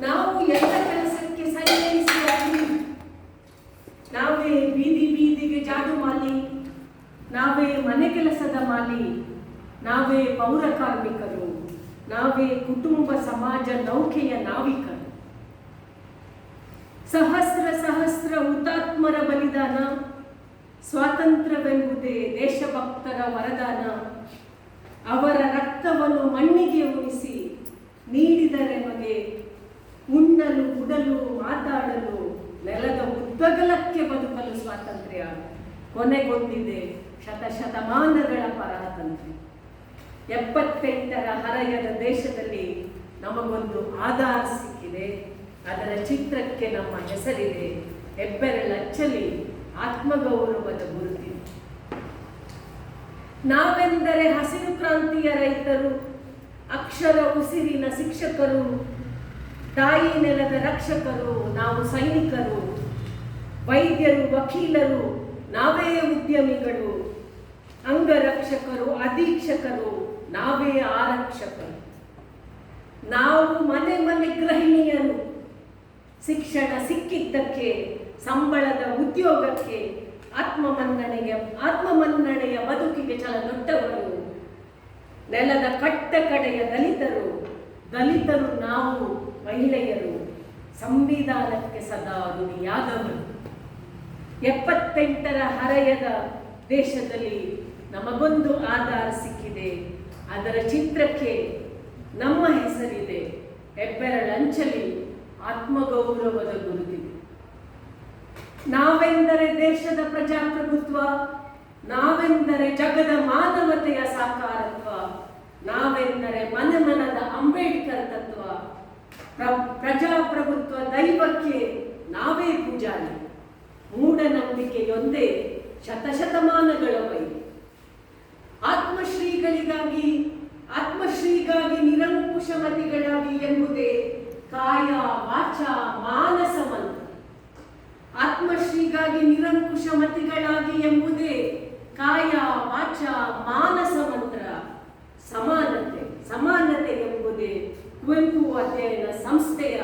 ನಾವು ಎಲ್ಲ ಕೆಲಸಕ್ಕೆ ಸರಿಪಡಿಸಿದ ನಾವೇ ಬೀದಿ ಬೀದಿಗೆ ಜಾಡು ಮಾಲಿ, ನಾವೇ ಮನೆ ಕೆಲಸದ ಮಾಲಿ, ನಾವೇ ಪೌರ ಕಾರ್ಮಿಕರು, ನಾವೇ ಕುಟುಂಬ ಸಮಾಜ ನೌಕೆಯ ನಾವಿಕರು. ಸಹಸ್ರ ಸಹಸ್ರ ಹುತಾತ್ಮರ ಬಲಿದಾನ, ಸ್ವಾತಂತ್ರ್ಯವೆಂಬುದೇ ದೇಶಭಕ್ತರ ವರದಾನ. ಅವರ ರಕ್ತವನ್ನು ಮಣ್ಣಿಗೆ ಉಣಿಸಿ ನೀಡಿದರೆ ಮಗೆ ಉಣ್ಣಲು ಮಾತಾಡಲು, ನೆಲದ ಉದ್ದಗಲಕ್ಕೆ ಬದುಕಲು ಸ್ವಾತಂತ್ರ್ಯ. ಕೊನೆಗೊಂದಿದೆ ಶತಶತಮಾನಗಳ ಪರಾತಂತ್ರ್ಯ. ಎಪ್ಪತ್ತೆಂಟರ ಹರಯದ ದೇಶದಲ್ಲಿ ನಮಗೊಂದು ಆಧಾರ ಸಿಕ್ಕಿದೆ. ಅದರ ಚಿತ್ರಕ್ಕೆ ನಮ್ಮ ಹೆಸರಿದೆ. ಹೆಬ್ಬೆರಳಚ್ಚಲಿ ಆತ್ಮಗೌರವದ ಗುರುತಿದೆ ನಾವೆಂದರೆ ಹಸಿರು ಕ್ರಾಂತಿಯ ರೈತರು, ಅಕ್ಷರ ಉಸಿರಿನ ಶಿಕ್ಷಕರು ತಾಯಿ ನೆಲದ ರಕ್ಷಕರು, ನಾವು ಸೈನಿಕರು, ವೈದ್ಯರು, ವಕೀಲರು, ನಾವೇ ಉದ್ಯಮಿಗಳು, ಅಂಗರಕ್ಷಕರು, ಅಧೀಕ್ಷಕರು, ನಾವೇ ಆರಕ್ಷಕರು. ನಾವು ಮನೆ ಮನೆ ಗೃಹಿಣಿಯರು. ಶಿಕ್ಷಣ ಸಿಕ್ಕಿದ್ದಕ್ಕೆ, ಸಂಬಳದ ಉದ್ಯೋಗಕ್ಕೆ, ಆತ್ಮಮನ್ನಣೆಗೆ, ಆತ್ಮಮನ್ನಣೆಯ ಬದುಕಿಗೆ ಛಲ ದೊಡ್ಡವರು. ನೆಲದ ಕಟ್ಟ ಕಡೆಯ ದಲಿತರು. ದಲಿತರು ನಾವು ಮಹಿಳೆಯರು ಸಂವಿಧಾನಕ್ಕೆ ಸದಾ ಋಣಿಯಾದವರು ಎಪ್ಪತ್ತೆಂಟರ ಹರೆಯದ ದೇಶದಲ್ಲಿ ನಮಗೊಂದು ಆಧಾರ ಸಿಕ್ಕಿದೆ. ಅದರ ಚಿತ್ರಕ್ಕೆ ನಮ್ಮ ಹೆಸರಿದೆ. ಹೆಬ್ಬೆರಳಂಚಲಿ ಆತ್ಮಗೌರವದ ಗುರುತಿದೆ. ನಾವೆಂದರೆ ದೇಶದ ಪ್ರಜಾಪ್ರಭುತ್ವ, ನಾವೆಂದರೆ ಜಗದ ಮಾನವತೆಯ ಸಾಕಾರತ್ವ, ನಾವೆಂದರೆ ಮನಮನದ ಅಂಬೇಡ್ಕರ್ ತತ್ವ. ಪ್ರಜಾಪ್ರಭುತ್ವ ದೈವಕ್ಕೆ ನಾವೇ ಪೂಜಾರಿ. ಮೂಢನಂಬಿಕೆಯೊಂದೇ ಶತಶತಮಾನಗಳ ವೈರಿ ಆತ್ಮಶ್ರೀಗಳಿಗಾಗಿ, ಆತ್ಮಶ್ರೀಗಾಗಿ ನಿರಂಕುಶಮತಿಗಳಾಗಿ ಎಂಬುದೇ ಕಾಯ, ವಾಚ, ಮಾನಸ ಮಂತ್ರ. ಆತ್ಮಶ್ರೀಗಾಗಿ ನಿರಂಕುಶಮತಿಗಳಾಗಿ ಎಂಬುದೇ ಕಾಯ, ವಾಚ, ಮಾನಸ ಮಂತ್ರ. ಸಮಾನತೆ ಎಂಬುದೇ ಕುವೆಂಪು ಅಧ್ಯಯನ ಸಂಸ್ಥೆಯ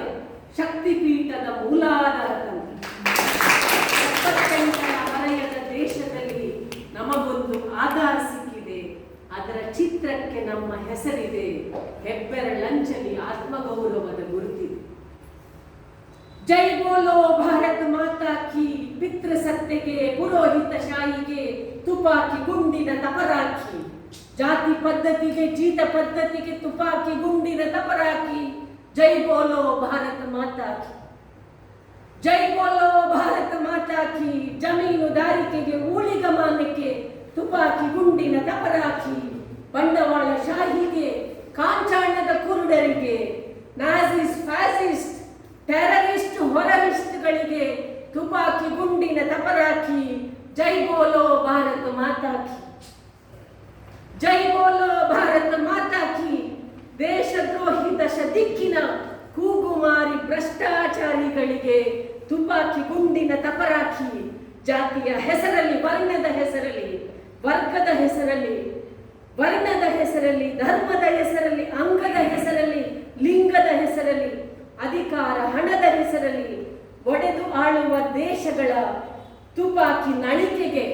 ಶಕ್ತಿಪೀಠದ ಮೂಲಾಧಾರ ಎಪ್ಪತ್ತೆಂಟರ ದೇಶದಲ್ಲಿ ನಮಗೊಂದು ಆಧಾರ ಸಿಕ್ಕಿದೆ. ಅದರ ಚಿತ್ರಕ್ಕೆ ನಮ್ಮ ಹೆಸರಿದೆ. ಹೆಬ್ಬೆರಳಂಚಲಿ ಆತ್ಮಗೌರವದ ಗುರುತಿದೆ. ಜೈ ಬೋಲೋ ಭಾರತ್ ಮಾತಾ ಕಿ, ಪಿತೃ ಸತ್ತೆಗೆ, ಪುರೋಹಿತ ಶಾಹಿಗೆ ತುಪಾಕಿ ಗುಂಡಿನ ತಪರಾಕಿ. ಜಾತಿ ಪದ್ಧತಿಗೆ, ಜೀತ ಪದ್ಧತಿಗೆ ತುಪಾಕಿ, ಗುಂಡಿನ ತಪರಾಕಿ. ಜೈ ಬೋಲೋ ಭಾರತ ಮಾತಾಕಿ. ಜೈ ಬೋಲೋ ಭಾರತ ಮಾತಾಕಿ. ಜಮೀನು ದಾರಿಕೆಗೆ ಊಳಿಗಮಾನಕ್ಕೆ ತುಪಾಕಿ, ಗುಂಡಿನ ತಪರಾಕಿ. ಬಂಡವಾಳ ಶಾಹಿಗೆ, ಕಾಂಚಾಣದ ಕುರುಡರಿಗೆ ನಾಸಿಸ್ ಫ್ಯಾಸಿಸ್ಟ್, ಟೆರರಿಸ್ಟ್ ಹೊರರಿಸ್ಟ್ಗಳಿಗೆ ತುಪಾಕಿ, ಗುಂಡಿನ ತಪರಾಕಿ. ಜೈ ಬೋಲೋ ಭಾರತ ಮಾತಾ ಕಿ ಜೈ ಬೋಲೋ ಭಾರತ ಮಾತಾ ಕಿ. ದೇಶದ್ರೋಹಿ ದಶ ದಿಕ್ಕಿನ ಕೂಗುಮಾರಿ ಭ್ರಷ್ಟಾಚಾರಿಗಳಿಗೆ ತುಪಾಕಿ ಗುಂಡಿನ ತಪರಾಕಿ. ಜಾತಿಯ ಹೆಸರಲ್ಲಿ, ವರ್ಣದ ಹೆಸರಲ್ಲಿ, ವರ್ಗದ ಹೆಸರಲ್ಲಿ, ವರ್ಣದ ಹೆಸರಲ್ಲಿ, ಧರ್ಮದ ಹೆಸರಲ್ಲಿ, ಅಂಗದ ಹೆಸರಲ್ಲಿ, ಲಿಂಗದ ಹೆಸರಲ್ಲಿ, ಅಧಿಕಾರ, ಹಣದ ಹೆಸರಲ್ಲಿ ಒಡೆದು ಆಳುವ ದೇಶಗಳ ತುಪಾಕಿ ನಳಿಕೆಗೆ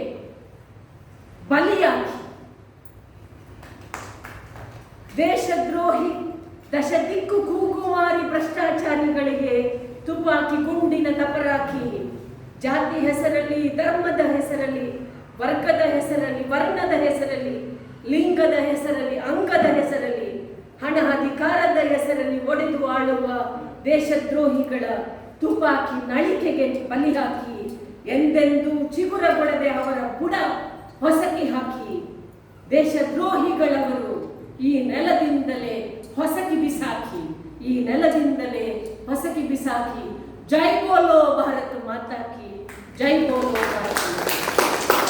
ಬಲಿಯಾಗಿ. ದೇಶದ್ರೋಹಿ ದಶ ದಿಕ್ಕು ಕೂಗುಮಾರಿ ಭ್ರಷ್ಟಾಚಾರಿಗಳಿಗೆ ತುಪಾಕಿ ಗುಂಡಿನ ತಪರಾಕಿ. ಜಾತಿ ಹೆಸರಲ್ಲಿ, ಧರ್ಮದ ಹೆಸರಲ್ಲಿ, ವರ್ಗದ ಹೆಸರಲ್ಲಿ, ವರ್ಣದ ಹೆಸರಲ್ಲಿ, ಲಿಂಗದ ಹೆಸರಲ್ಲಿ, ಅಂಗದ ಹೆಸರಲ್ಲಿ, ಹಣ ಅಧಿಕಾರದ ಹೆಸರಲ್ಲಿ ಒಡೆದು ಆಳುವ ದೇಶದ್ರೋಹಿಗಳ ತುಪಾಕಿ ನಳಿಕೆಗೆ ಬಲಿ ಹಾಕಿ ಎಂದೆಂದೂ ಚಿಗುರಗೊಳದೆ ಅವರ ಬುಡ ಹೊಸಕಿ ಹಾಕಿ. ದೇಶದ್ರೋಹಿಗಳವರು ಈ ನೆಲದಿಂದಲೇ ಹೊಸಕಿ ಬಿಸಾಕಿ, ಈ ನೆಲದಿಂದಲೇ ಹೊಸಕಿ ಬಿಸಾಕಿ, ಜೈ ಬೋಲೋ ಭಾರತ ಮಾತಾ ಕಿ ಜೈ ಬೋಲೋ ಭಾರತ.